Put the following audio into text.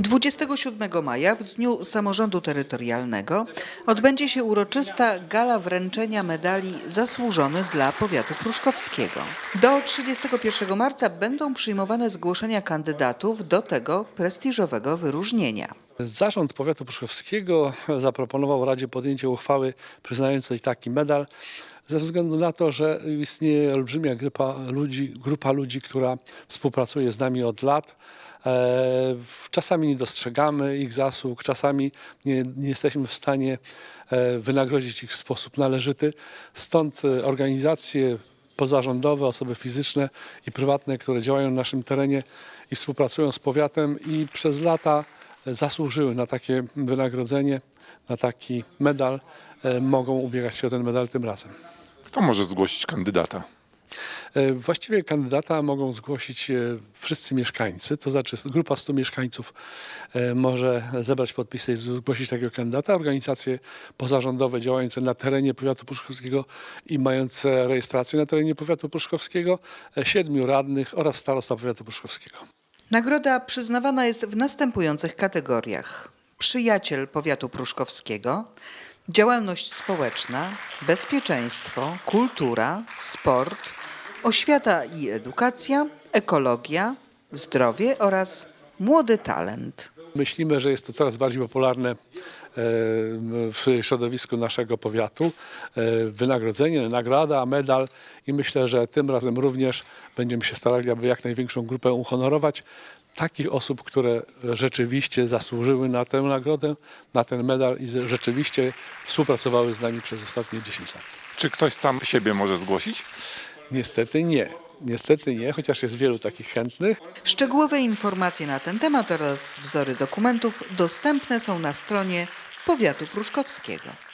27 maja, w Dniu Samorządu Terytorialnego, odbędzie się uroczysta gala wręczenia medali Zasłużony dla Powiatu Pruszkowskiego. Do 31 marca będą przyjmowane zgłoszenia kandydatów do tego prestiżowego wyróżnienia. Zarząd Powiatu Pruszkowskiego zaproponował Radzie podjęcie uchwały przyznającej taki medal ze względu na to, że istnieje olbrzymia grupa ludzi, grupa ludzi która współpracuje z nami od lat. E, Czasami nie dostrzegamy ich zasług, czasami nie, nie jesteśmy w stanie e, wynagrodzić ich w sposób należyty. Stąd e, organizacje pozarządowe, osoby fizyczne i prywatne, które działają na naszym terenie i współpracują z powiatem i przez lata zasłużyły na takie wynagrodzenie, na taki medal, e, mogą ubiegać się o ten medal tym razem. Kto może zgłosić kandydata? E, Właściwie kandydata mogą zgłosić e, wszyscy mieszkańcy, to znaczy grupa 100 mieszkańców może zebrać podpisy i zgłosić takiego kandydata. Organizacje pozarządowe działające na terenie powiatu pruszkowskiego i mające rejestrację na terenie powiatu pruszkowskiego, e, siedmiu radnych oraz starosta powiatu pruszkowskiego. Nagroda przyznawana jest w następujących kategoriach: przyjaciel powiatu pruszkowskiego, działalność społeczna, bezpieczeństwo, kultura, sport, oświata i edukacja, ekologia, zdrowie oraz młody talent. Myślimy, że jest to coraz bardziej popularne e, w środowisku naszego powiatu. E, Wynagrodzenie, nagrada, medal i myślę, że tym razem również będziemy się starali, aby jak największą grupę uhonorować. Takich osób, które rzeczywiście zasłużyły na tę nagrodę, na ten medal i rzeczywiście współpracowały z nami przez ostatnie 10 lat. Czy ktoś sam siebie może zgłosić? Niestety nie. Niestety nie, chociaż jest wielu takich chętnych. Szczegółowe informacje na ten temat oraz wzory dokumentów dostępne są na stronie powiatu pruszkowskiego.